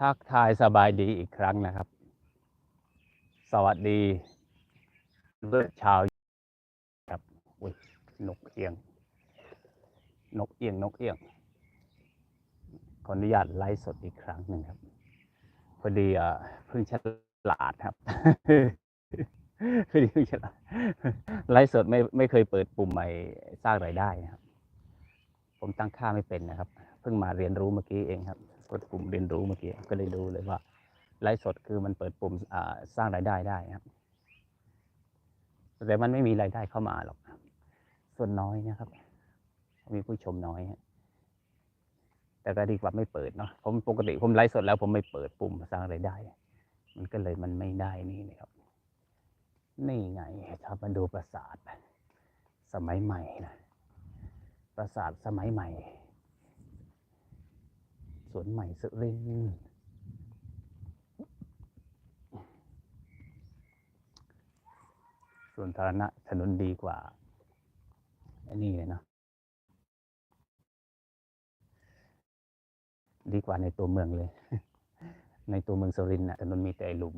ทักทายสบายดีอีกครั้งนะครับ สวัสดีเลือชาวครับอุ้ยนกเอียง นกเอียงนกเอียงขออนุญาตไลฟ์สดอีกครั้งหนึ่งครับ พอดีอะเพิ่งฉลาดครับพอดีเพิ่งฉลาดไลฟ์สดไม่ไม่เคยเปิดปุ่มใหม่สร้างรายได้นะครับ ผมตั้งค่าไม่เป็นนะครับ เพิ่งมาเรียนรู้เมื่อกี้เองครับ กดปุ่มเรียนรู้เมื่อกี้ก็เลยรู้เลยว่าไลฟ์สดคือมันเปิดปุ่มสร้างรายได้ได้ครับ แต่มันไม่มีรายได้เข้ามาหรอกส่วนน้อยนะครับ มีผู้ชมน้อยฮะแต่ก็ดีกว่าไม่เปิดเนาะผมปกติผมไลฟ์สดแล้วผมไม่เปิดปุ่มสร้างรายได้ มันก็เลยมันไม่ได้นี่นะครับนี่ไงถ้ามาดูปราสาทสมัยใหม่นะปราสาทสมัยใหม่ สวนใหม่สุรินทร์ส่วนธารณะถนนดีกว่าอันนี้เลยเนาะดีกว่าในตัวเมืองเลย ในตัวเมืองสุรินทร์น่ะถนนมีแต่หลุม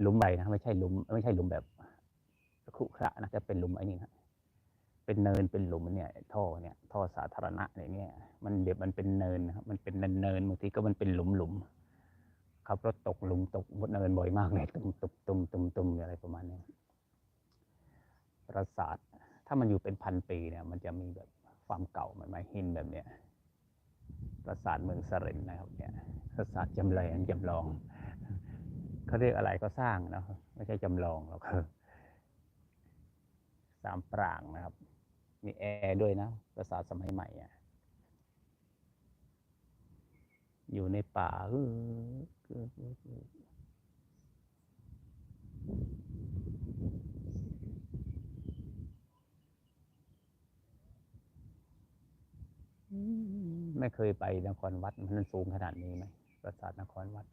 หลุมใบนะ ไม่ใช่หลุม ไม่ใช่หลุมแบบขุขระนะจะเป็นหลุมไอ้นี่นะ เป็นเนินเป็นหลุมเนี่ยท่อเนี่ยท่อสาธารณะเนี่ยเนี่ย มันเดี๋ยวมันเป็นเนินครับมันเป็นเนินเนินบางทีก็มันเป็นหลุมหลุมขับรถตกหลุมตกบนเนินบ่อยมากเลยตุ่มตุ่มตุ่มตุ่มตุ่มอะไรประมาณนี้ปราสาทถ้ามันอยู่เป็นพันปีเนี่ย มันจะมีแบบความเก่าเหมือนไม้หินแบบเนี้ยปราสาทเมืองสรินนะครับเนี่ยปราสาทจำแรงจำลองเขาเรียกอะไรก็สร้างเนะไม่ใช่จำลองหรอกสามปรางนะครับ มีแอร์ด้วยนะภาษาทสมัยใหม่อะอยู่ในป่าเออไม่เคยไปนครวัดมันสูงขนาดนี้ไหมปราสาทนครวัด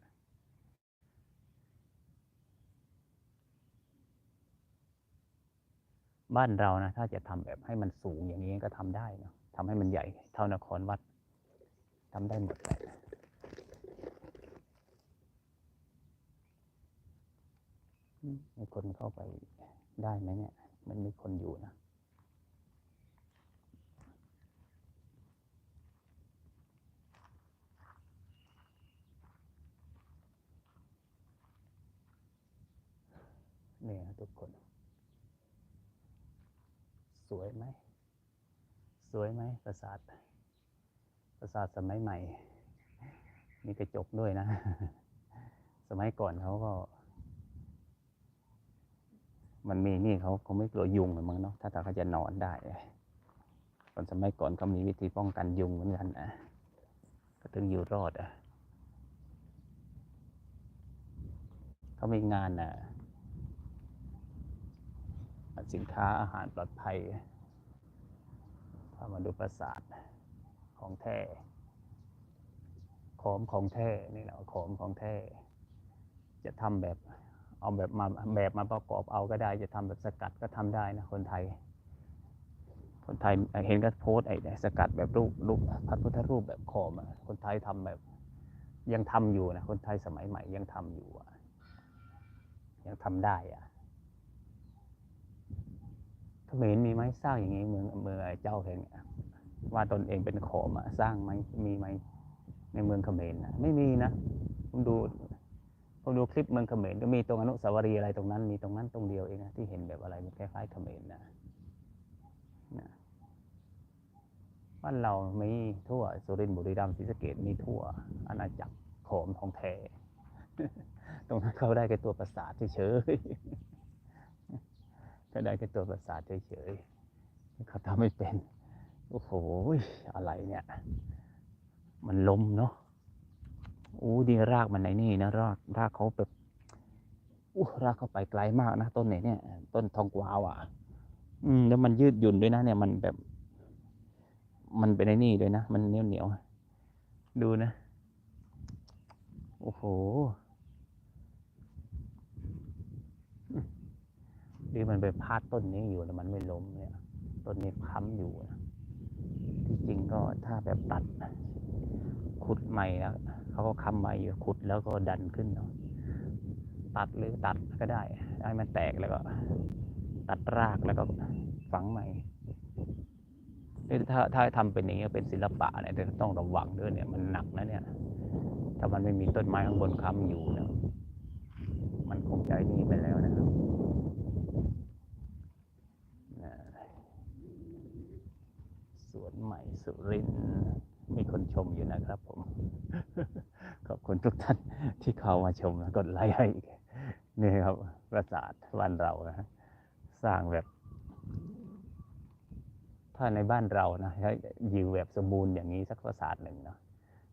บ้านเรานะถ้าจะทำแบบให้มันสูงอย่างนี้ก็ทำได้เนะทำให้มันใหญ่เท่านครวัดทำได้หมดเลยมีคนเข้าไปได้ไหมเนี่ย มันมีคนอยู่นะเนี่ยทุกคน สวยไหม สวยไหมปราสาท ปราสาทสมัยใหม่ มีกระจกด้วยนะ สมัยก่อนเขาก็ มันมีนี่เขาเขาไม่กลัวยุงหรือมั้งเนาะ ถ้าถ้าเขาจะนอนได้คนสมัยก่อนเขามีวิธีป้องกันยุงเหมือนกันนะ ก็ถึงอยู่รอดอะ เขามีงานอะ สินค้าอาหารปลอดภัยพามาดูปราสาทของแท้ของของแท้นี่แหละของของแท้จะทำแบบเอาแบบมาแบบมาประกอบเอาก็ได้ จะทำแบบสกัดก็ทำได้นะคนไทย คนไทยเห็นก็โพสไอ้เนี่ยสกัดแบบรูปรูปพระพุทธรูปแบบขอมอะคนไทยทำแบบยังทำอยู่นะคนไทยสมัยใหม่ยังทำอยู่อะยังทำได้อะ เขมรมีไหมสร้างอย่างนี้เมืองเมืองเจ้าเห็นว่าตนเองเป็นขอมสร้างไหมมีไหมในเมืองเขมรนะไม่มีนะผมดูผมดูคลิปเมืองเขมรก็มีตรงอนุสาวรีย์อะไรตรงนั้น มีตรงนั้นตรงเดียวเองนะที่เห็นแบบอะไรมันคล้ายๆเขมรนะนะบ้านเรามีทั่วสุรินทร์บุรีรัมย์ศรีสะเกดมีทั่วอาณาจักรขอมทองแท้ตรงนั้นเขาได้แค่ตัวประสาทเฉย ก็ได้แค่ตัวประสาทเฉยๆเขาทำไม่เป็น โอ้โห อะไรเนี่ย มันล้มเนาะอู้ดีรากมันไหนนี่นะรากรากเขาแบบอู้รากเข้าไปไกลมากนะต้นไหนเนี่ย ต้นทองกวาวอะ อืม แล้วมันยืดหยุ่นด้วยนะ เนี่ยมันแบบ มันเป็นนี่ด้วยนะ มันเหนียวเหนียวดูนะ โอ้โห ดีมันไปพาดต้นนี้อยู่แล้วมันไม่ล้มเนี่ย ต้นนี้ค้ำอยู่นะที่จริงก็ถ้าแบบตัดขุดใหม่แล้วเขาก็ค้ำใหม่อยู่ขุดแล้วก็ดันขึ้นเนาะตัดหรือตัดก็ได้ให้มันแตกแล้วก็ ตัดรากแล้วก็ฝังใหม่นี่ถ้าถ้าทำเป็นอย่างนี้เป็นศิลปะเนี่ยต้องระวังด้วยเนี่ยมันหนักนะเนี่ยถ้ามันไม่มีต้นไม้ข้างบนค้ำอยู่เนี่ยมันคงจะไอ้นี่ไปแล้วนะครับนะ สุรินมีคนชมอยู่นะครับผม ขอบคุณทุกท่านที่เข้ามาชมกดไลค์ให้นี่ครับปราสาทบ้านเรานะสร้างแบบ ถ้าในบ้านเรานะใช้ยิวแบบสมบูรณ์อย่างนี้สักปราสาทหนึ่งเนาะ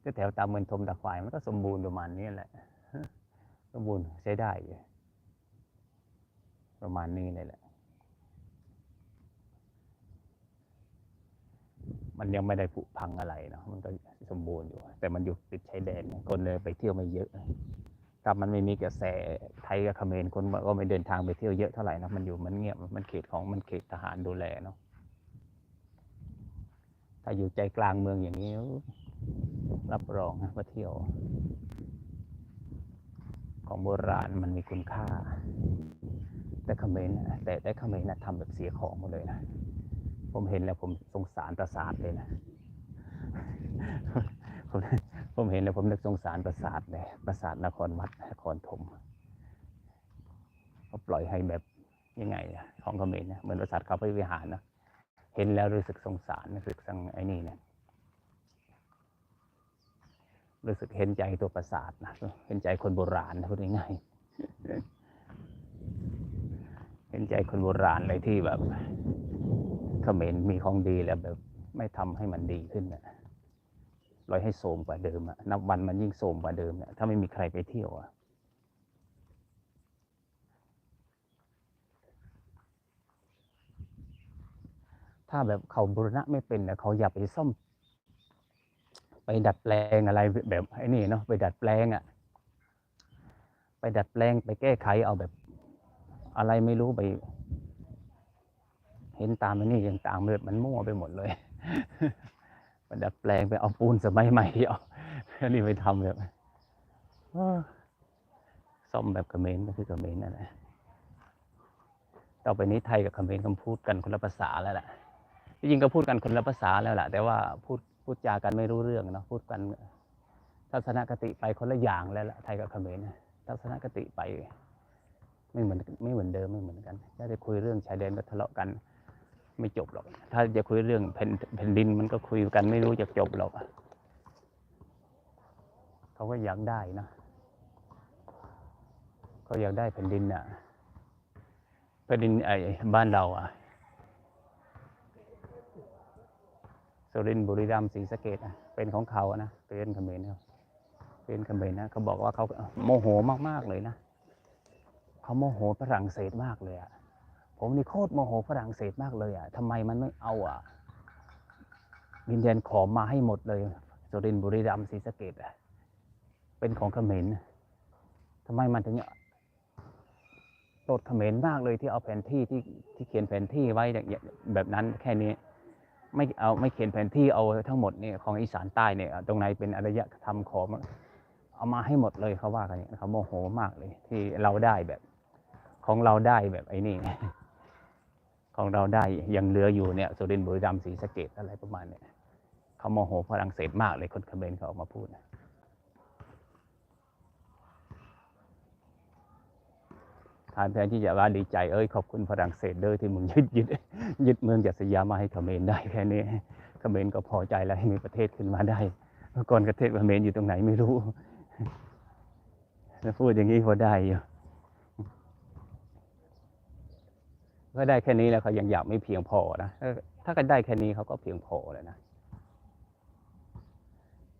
ก็แถวตามเมืองทมตะควายมันก็สมบูรณ์ประมาณนี้แหละ สมบูรณ์ใช้ได้อยู่ประมาณนี้เลยแหละ มันยังไม่ได้ผุพังอะไรเนาะมันก็สมบูรณ์อยู่ แต่มันอยู่ติดชายแดนคนเลยไปเที่ยวไม่เยอะถ้ามันไม่มีกระแสไทยกับเขมรคนก็ไม่เดินทางไปเที่ยวเยอะเท่าไหร่นะมันอยู่มันเงียบมันเขตของมันเขตทหารดูแลเนาะถ้าอยู่ใจกลางเมืองอย่างนี้ รับรองนะว่าเที่ยว ของโบราณมันมีคุณค่า แต่เขมรแต่แต่เขมรนะทำแบบเสียของหมดเลยนะ ผมเห็นแล้วผมสงสารปราสาทเลยนะผมผมเห็นแล้วผมนึกสงสารปราสาทเลยปราสาทนครวัดนครธมเขาปล่อยให้แบบยังไงอะของเขมรนะเหมือนปราสาทเขาพระวิหารนะเห็นแล้วรู้สึกสงสารรู้สึกสังไอ้นี่เนี่ยรู้สึกเห็นใจตัวปราสาทนะเห็นใจคนโบราณพูดง่ายๆเห็นใจคนโบราณเลยที่แบบ ขมรมีของดีแล้วแบบไม่ทำให้มันดีขึ้นนะลอยให้โทรมกว่าเดิมอะนับวันมันยิ่งโทรมกว่าเดิมเนี่ยถ้าไม่มีใครไปเที่ยวอะถ้าแบบเขาบูรณะไม่เป็นนะเขาอย่าไปซ่อม ไปดัดแปลงอะไรแบบไอ้นี่เนาะไปดัดแปลงอะไปดัดแปลงไปแก้ไขเอาแบบ อะไรไม่รู้ไป เห็นตามนนี้อย่างต่างแบบมันมั่วไปหมดเลย มันดัดแปลงไปเอาปูนสมัยใหม่เอาอันนี้ไปทำแบบเออซ่อมแบบกระเมรก็คือกระเมรนั่นแหละต่อไปนี้ไทยกับเขมรก็พูดกันคนละภาษาแล้วแหละจริงก็พูดกันคนละภาษาแล้วแหละแต่ว่าพูดพูดจากันไม่รู้เรื่องเนาะพูดกันทัศนคติไปคนละอย่างแล้วแหละไทยกับเขมรนทัศนคติไป ไม่เหมือนไม่เหมือนเดิมไม่เหมือนกันถ้าจะคุยเรื่องชายแดนก็ทะเลาะกัน ไม่จบหรอก ถ้าจะคุยเรื่องแผ่นแผ่นดินมันก็คุยกันไม่รู้จะจบหรอกเขาก็อยากได้นะเขาอยากได้แผ่นดินน่ะแผ่นดินไอ้บ้านเราอะสุรินทร์บุรีรัมย์ศรีสะเกดอะเป็นของเขาอะนะเป็นเขมรเขาเป็นเขมรนะเขาบอกว่าเขาโมโหมากๆเลยนะเขาโมโหฝรั่งเศสมากเลยอะ ผมนี่โคตรโมโหฝรั่งเศสมากเลยอะทำไมมันไม่เอาอะดินแดนขอมาให้หมดเลยสุรินทร์บุรีรัมย์ศรีสะเกดอะเป็นของเขมรทำไมมันถึงโตดเขมรมากเลยที่เอาแผนที่ที่ที่เขียนแผนที่ไว้อย่างแบบนั้นแค่นี้ไม่เอาไม่เขียนแผนที่เอาทั้งหมดเนี่ยของอีสานใต้เนี่ยตรงไหนเป็นอารยธรรมขอมเอามาให้หมดเลยเขาว่ากันอย่างนี้เขาโมโหมากเลย ที่เราได้แบบของเราได้แบบไอ้นี่ ของเราได้ยังเหลืออยู่เนี่ยสุรินทร์บุรีรัมย์ศรีสะเกดอะไรประมาณเนี่ยเขาโมโหฝรั่งเศสมากเลยคนเขมรเขาออกมาพูดนะทานแทนที่จะว่าดีใจเอ้ยขอบคุณฝรั่งเศสเด้อที่มึงยึดยึดยึดเมืองจัสยามมาให้เขมรได้แค่นี้เขมรก็พอใจแล้วให้มีประเทศขึ้นมาได้เมื่อก่อนประเทศเขมรอยู่ตรงไหนไม่รู้แล้วพูดอย่างนี้พอได้อยู่ ก็ได้แค่นี้แล้วเขายังอยากไม่เพียงพอนะถ้าถ้าก็ได้แค่นี้เขาก็เพียงพอเลยนะ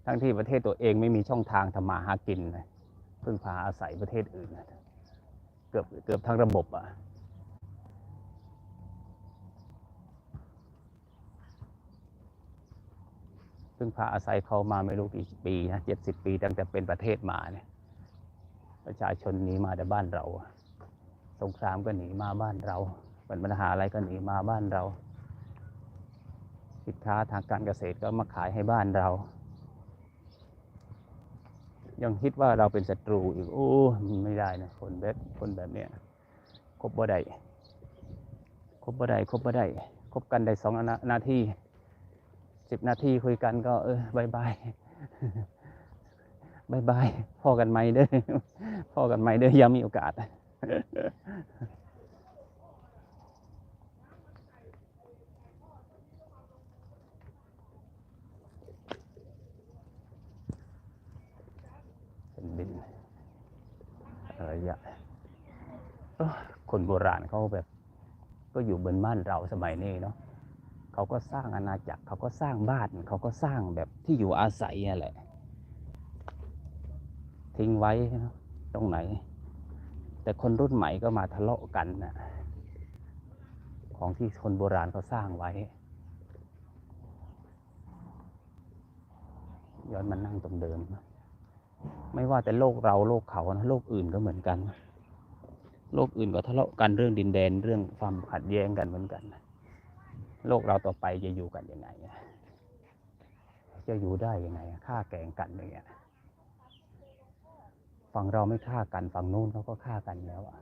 ทั้งที่ประเทศตัวเองไม่มีช่องทางทำมาหากินนะพึ่งพาอาศัยประเทศอื่นนะเกือบเกือบทั้งระบบอะพึ่งพาอาศัยเขามาไม่รู้กี่ปีนะเจ็ดสิบปีตั้งแต่เป็นประเทศมาเนี่ย ประชาชนหนีมาแต่บ้านเรา สงครามก็หนีมาบ้านเรา ปัญหาอะไรก็หนีมาบ้านเรา สินค้าทางการเกษตรก็มาขายให้บ้านเรา ยังคิดว่าเราเป็นศัตรูอีกโอ้ไม่ได้นะคนแบบคนแบบเนี้ยคบบ่ได้คบบ่ได้คบบ่ได้คบกันได้สองนานาทีสิบนาทีคุยกันก็ เออบายบายบายบายพ่อกันไหมเด้อพอกันไหมเด้อยามมีโอกาส เป็นดิน ระยะคนโบราณเขาแบบ ก็อยู่บนบ้านเราสมัยนี้เนาะเขาก็สร้างอาณาจักรเขาก็สร้างบ้าน เขาก็สร้างแบบที่อยู่อาศัยนั่แหละ ทิ้งไว้ตรงไหน แต่คนรุ่นใหม่ก็มาทะเลาะกันนะของที่คนโบราณเขาสร้างไว้ ย้อนมานั่งตรงเดิมนะ ไม่ว่าแต่โลกเราโลกเขานะโลกอื่นก็เหมือนกัน โลกอื่นก็ทะเลาะกันเรื่องดินแดนเรื่องความขัดแย้งกันเหมือนกัน โลกเราต่อไปจะอยู่กันยังไงจะอยู่ได้ยังไงฆ่าแกงกันอย่างเงี้ยฝั่งเราไม่ฆ่ากันฝั่งนู้นเขาก็ฆ่ากันแล้วอะ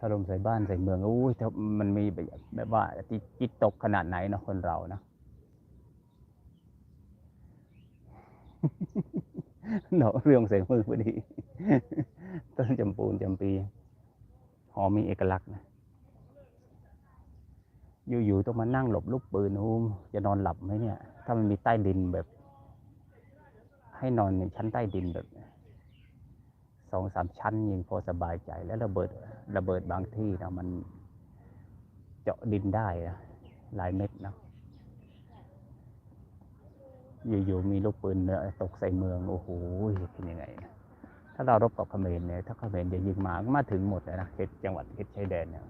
ถล่มใส่บ้านใส่เมืองอุ้ยมันมีแบบว่าจิตจิตตกขนาดไหนเนาะคนเรานะ เนาเรื่องเสียงมือพอดี ต้นจำปูนจำปีหอมมีเอกลักษณ์นะอยู่ๆต้องมานั่งหลบลูกปืนโอ้มจะนอนหลับไหมเนี่ย ถ้ามันมีใต้ดินแบบ ให้นอนในชั้นใต้ดินแบบสองสามชั้นยิงพอสบายใจ แล้วระเบิดระเบิดบางที่นะมันเจาะดินได้นะหลายเม็ดนะ อยู่ๆมีลูกปืนเนี่ยตกใส่เมืองโอ้โหเป็นยังไงนะถ้าเรารบกับเขมรเนี่ยถ้าเขมรจะยิงมามาถึงหมดเลยนะเขตจังหวัดเขตชายแดนเนี่ย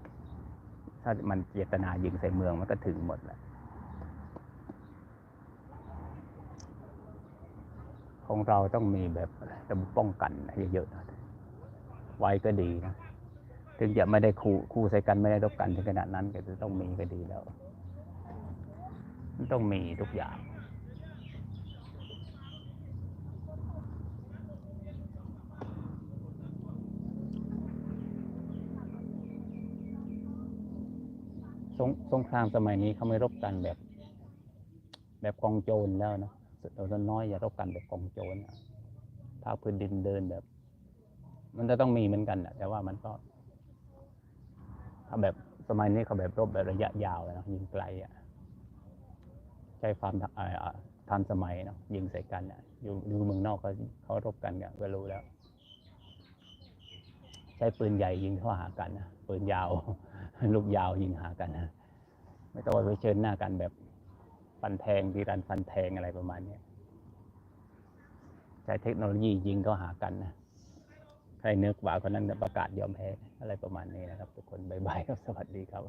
ถ้ามันเจตนายิงใส่เมืองมันก็ถึงหมดแหละของเราต้องมีแบบระบบป้องกันเยอะๆไว้ก็ดีนะถึงจะไม่ได้คู่คู่ใส่กันไม่ได้รบกันถึงขนาดนั้นก็จะต้องมีก็ดีแล้ว ต้องมีทุกอย่าง สงสงครามสมัยนี้เขาไม่รบกันแบบ แบบกองโจรแล้วนะเราจะน้อยอย่ารบกันแบบกองโจรนะภาคพื้นดินเดินแบบ มันจะต้องมีเหมือนกันนะแต่ว่ามันก็เขาแบบสมัยนี้เขาแบบรบแบบระยะยาวนะยิงไกลอะใช้ความทันสมัยเนาะยิงใส่กันอะอยู่อยู่เมืองนอกเขาเขารบกันกันก็รู้แล้ว ใช้ปืนใหญ่ยิงเข้าหากันนะปืนยาว ลูกยาวยิงหากันนะไม่ต้องไปเชิญหน้ากันแบบฟันแทงดีรันฟันแทงอะไรประมาณนี้ใช้เทคโนโลยียิงก็หากันนะใครเนื้อกว่าคนนั้นประกาศยอมแพ้อะไรประมาณนี้นะครับ ทุกคนบายบายครับสวัสดีครับ